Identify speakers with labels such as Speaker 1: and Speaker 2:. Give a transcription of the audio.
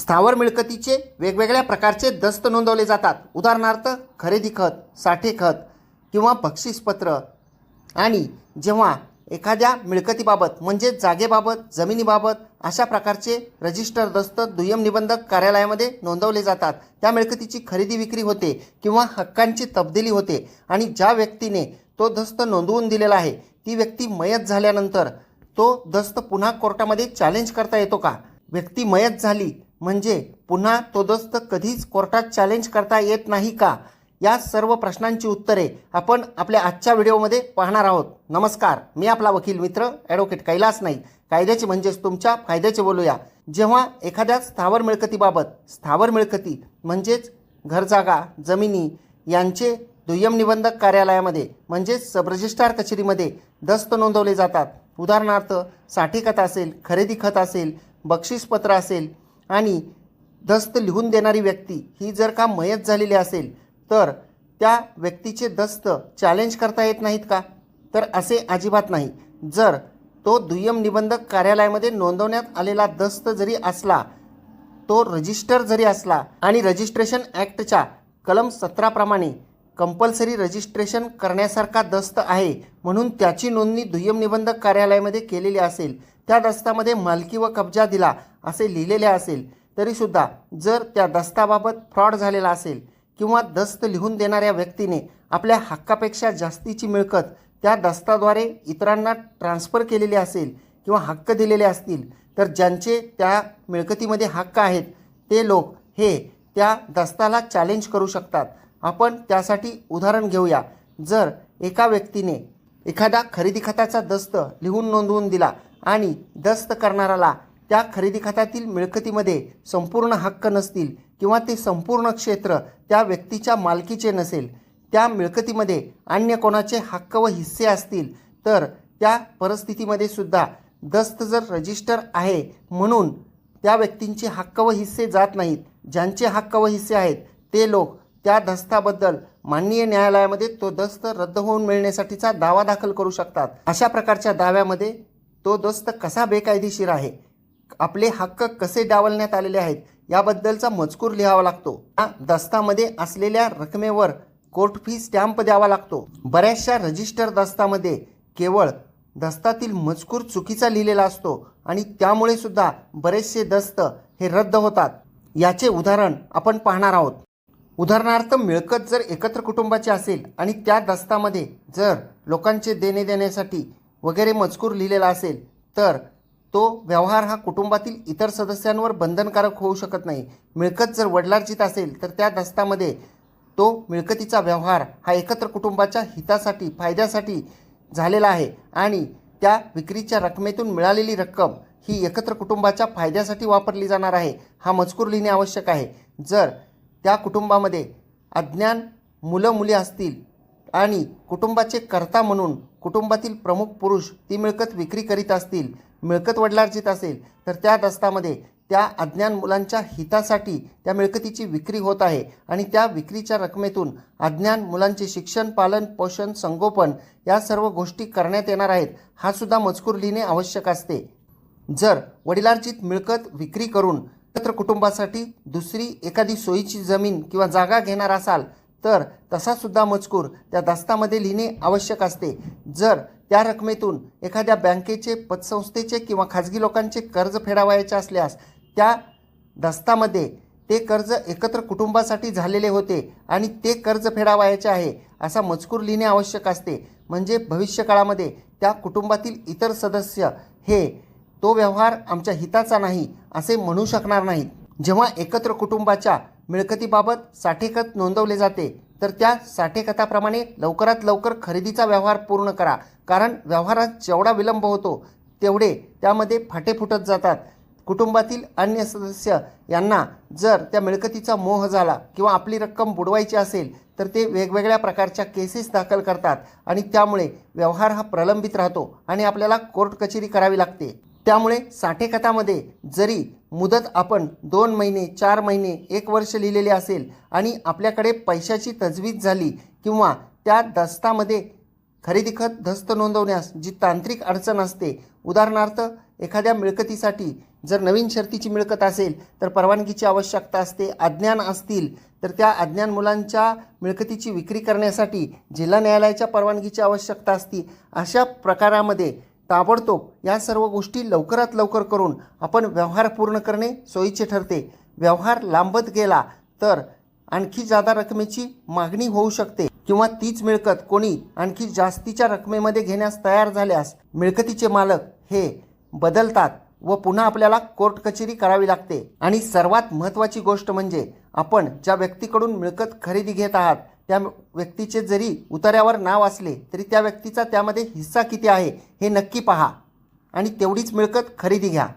Speaker 1: स्थावर मिळकतीचे वेगवेगळ्या प्रकारचे दस्त नोंदवले जातात. उदाहरणार्थ खरेदी खत साठे खत किंवा बक्षीसपत्र. आणि जेव्हा एखाद्या मिळकतीबाबत म्हणजे जागेबाबत जमिनीबाबत अशा प्रकारचे रजिस्टर दस्त दुय्यम निबंधक कार्यालयामध्ये नोंदवले जातात त्या मिळकतीची खरेदी विक्री होते किंवा हक्कांची तब्दिली होते आणि ज्या व्यक्तीने तो दस्त नोंदवून दिलेला आहे ती व्यक्ती मयत झाल्यानंतर तो दस्त पुन्हा कोर्टामध्ये चॅलेंज करता येतो का? व्यक्ती मयत झाली म्हणजे पुन्हा तो दस्त कधीच कोर्टात चॅलेंज करता येत नाही का? या सर्व प्रश्नांची उत्तरे आपण आपल्या आजच्या व्हिडिओमध्ये पाहणार आहोत. नमस्कार मी आपला वकील मित्र ॲडव्होकेट कैलास नाईक. कायद्याचे म्हणजेच तुमच्या फायद्याचे बोलूया. जेव्हा एखाद्या स्थावर मिळकतीबाबत स्थावर मिळकती म्हणजेच घरजागा जमिनी यांचे दुय्यम निबंधक कार्यालयामध्ये म्हणजेच सब रजिस्ट्रार कचेरीमध्ये दस्त नोंदवले जातात. उदाहरणार्थसाठी खत असेल खरेदी खत असेल बक्षीसपत्र असेल आणि दस्त लिहून देणारी व्यक्ती ही जर का मयत झालेली असेल तर त्या व्यक्तीचे दस्त चॅलेंज करता येत नाहीत का? तर असे अजिबात नाही. जर तो दुय्यम निबंधक कार्यालयामध्ये नोंदवण्यात आलेला दस्त जरी असला तो रजिस्टर जरी असला आणि रजिस्ट्रेशन ॲक्टच्या कलम सतराप्रमाणे कंपल्सरी रजिस्ट्रेशन करण्यासारखा दस्त आहे म्हणून त्याची नोंदणी दुय्यम निबंधक कार्यालयामध्ये केलेली असेल त्या दस्तामध्ये मालकी व कब्जा दिला असे लिहिलेले असेल तरीसुद्धा जर त्या दस्ताबाबत फ्रॉड झालेला असेल किंवा दस्त लिहून देणाऱ्या व्यक्तीने आपल्या हक्कापेक्षा जास्तीची मिळकत त्या दस्ताद्वारे इतरांना ट्रान्स्फर केलेली असेल किंवा हक्क दिलेले असतील तर ज्यांचे त्या मिळकतीमध्ये हक्क आहेत ते लोक हे त्या दस्ताला चॅलेंज करू शकतात. आपण त्यासाठी उदाहरण घेऊया. जर एका व्यक्तीने एखादा खरेदी खताचा दस्त लिहून नोंदवून दिला आणि दस्त करणाराला त्या खरेदी खात्यातील मिळकतीमध्ये संपूर्ण हक्क नसतील किंवा ते संपूर्ण क्षेत्र त्या व्यक्तीच्या मालकीचे नसेल त्या मिळकतीमध्ये अन्य कोणाचे हक्क व हिस्से असतील तर त्या परिस्थितीमध्ये सुद्धा दस्त जर रजिस्टर आहे म्हणून त्या व्यक्तींचे हक्क व हिस्से जात नाहीत ज्यांचे हक्क व हिस्से आहेत ते लोक त्या दस्ताबद्दल माननीय न्यायालयामध्ये तो दस्त रद्द होऊन मिळण्यासाठीचा दावा दाखल करू शकतात. अशा प्रकारच्या दाव्यामध्ये तो दस्त कसा बेकायदेशीर आहे? आपले हक्क कसे डावलण्यात आलेले आहेत याबद्दलचा मजकूर लिहावा लागतो. या दस्तामध्ये असलेल्या रकमेवर कोर्ट फी स्टॅम्प द्यावा लागतो. बऱ्याचशा रजिस्टर दस्तामध्ये केवळ दस्तातील मजकूर चुकीचा लिहिलेला असतो आणि त्यामुळे सुद्धा बरेचसे दस्त हे रद्द होतात. याचे उदाहरण आपण पाहणार आहोत. उदाहरणार्थ मिळकत जर एकत्र कुटुंबाची असेल आणि त्या दस्तामध्ये जर लोकांचे देणे देण्यासाठी वगैरे मजकूर लिहिलेला असेल तर तो व्यवहार हा कुटुंबातील इतर सदस्यांवर बंधनकारक होऊ शकत नाही. मिळकत जर वडिलार्जित असेल तर त्या दस्तामध्ये तो मिळकतीचा व्यवहार हा एकत्र कुटुंबाच्या हितासाठी फायद्यासाठी झालेला आहे आणि त्या विक्रीच्या रकमेतून मिळालेली रक्कम ही एकत्र कुटुंबाच्या फायद्यासाठी वापरली जाणार आहे हा मजकूर लिहिणे आवश्यक आहे. जर त्या कुटुंबामध्ये अज्ञान मुलं मुली असतील आणि कुटुंबाचे कर्ता म्हणून कुटुंबातील प्रमुख पुरुष ती मिळकत विक्री करीत असतील मिळकत वडिलार्जित असेल तर त्या दस्तामध्ये त्या अज्ञान मुलांच्या हितासाठी त्या मिळकतीची विक्री होत आहे आणि त्या विक्रीच्या रकमेतून अज्ञान मुलांचे शिक्षण पालन पोषण संगोपन या सर्व गोष्टी करण्यात येणार आहेत हा सुद्धा मजकूर लिहिणे आवश्यक असते. जर वडिलार्जित मिळकत विक्री करून एकत्र कुटुंबासाठी दुसरी एखादी सोयीची जमीन किंवा जागा घेणार असाल तर तसा सुद्धा मजकूर त्या दस्तामध्ये लिहिणे आवश्यक असते. जर त्या रकमेतून एखाद्या बँकेचे पतसंस्थेचे किंवा खाजगी लोकांचे कर्ज फेडावायचे असल्यास त्या दस्तामध्ये ते कर्ज एकत्र कुटुंबासाठी झालेले होते आणि ते कर्ज फेडावायचे आहे असा मजकूर लिहिणे आवश्यक असते. म्हणजे भविष्यकाळामध्ये त्या कुटुंबातील इतर सदस्य हे तो व्यवहार आमच्या हिताचा नाही असे म्हणू शकणार नाहीत. जेव्हा एकत्र कुटुंबाच्या मिळकतीबाबत साठेखत नोंदवले जाते तर त्या साठेखताप्रमाणे लवकरात लवकर खरेदीचा व्यवहार पूर्ण करा. कारण व्यवहारात जेवढा विलंब होतो तेवढे त्यामध्ये फाटे फुटत जातात. कुटुंबातील अन्य सदस्य यांना जर त्या मिळकतीचा मोह झाला किंवा आपली रक्कम बुडवायची असेल तर ते वेगवेगळ्या प्रकारच्या केसेस दाखल करतात आणि त्यामुळे व्यवहार हा प्रलंबित राहतो आणि आपल्याला कोर्ट कचेरी करावी लागते. त्यामुळे साठेखतामध्ये जरी मुदत आपण दोन महिने चार महिने एक वर्ष लिहिलेले असेल आणि आपल्याकडे पैशाची तजवीज झाली किंवा त्या दस्तामध्ये खरेदी खत दस्त नोंदवण्यास जी तांत्रिक अडचण असते उदाहरणार्थ एखाद्या मिळकतीसाठी जर नवीन शर्तीची मिळकत असेल तर परवानगीची आवश्यकता असते अज्ञान असतील तर त्या अज्ञान मुलांच्या मिळकतीची विक्री करण्यासाठी जिल्हा न्यायालयाच्या परवानगीची आवश्यकता असते. अशा प्रकारामध्ये ताबडतोब या सर्व गोष्टी लवकरात लवकर करून आपण व्यवहार पूर्ण करणे सोयीचे ठरते. व्यवहार लांबत गेला तर आणखी जादा रकमेची मागणी होऊ शकते किंवा तीच मिळकत कोणी आणखी जास्तीच्या रकमेमध्ये घेण्यास तयार झाल्यास मिळकतीचे मालक हे बदलतात व पुन्हा आपल्याला कोर्ट कचेरी करावी लागते. आणि सर्वात महत्त्वाची गोष्ट म्हणजे आपण ज्या व्यक्तीकडून मिळकत खरेदी घेत आहात त्या व्यक्तीचे जरी उतार्यावर नाव असले तरी त्या व्यक्तीचा त्यामध्ये हिस्सा किती आहे हे नक्की पहा. आणि तेवढीच मिळकत खरेदी घ्या.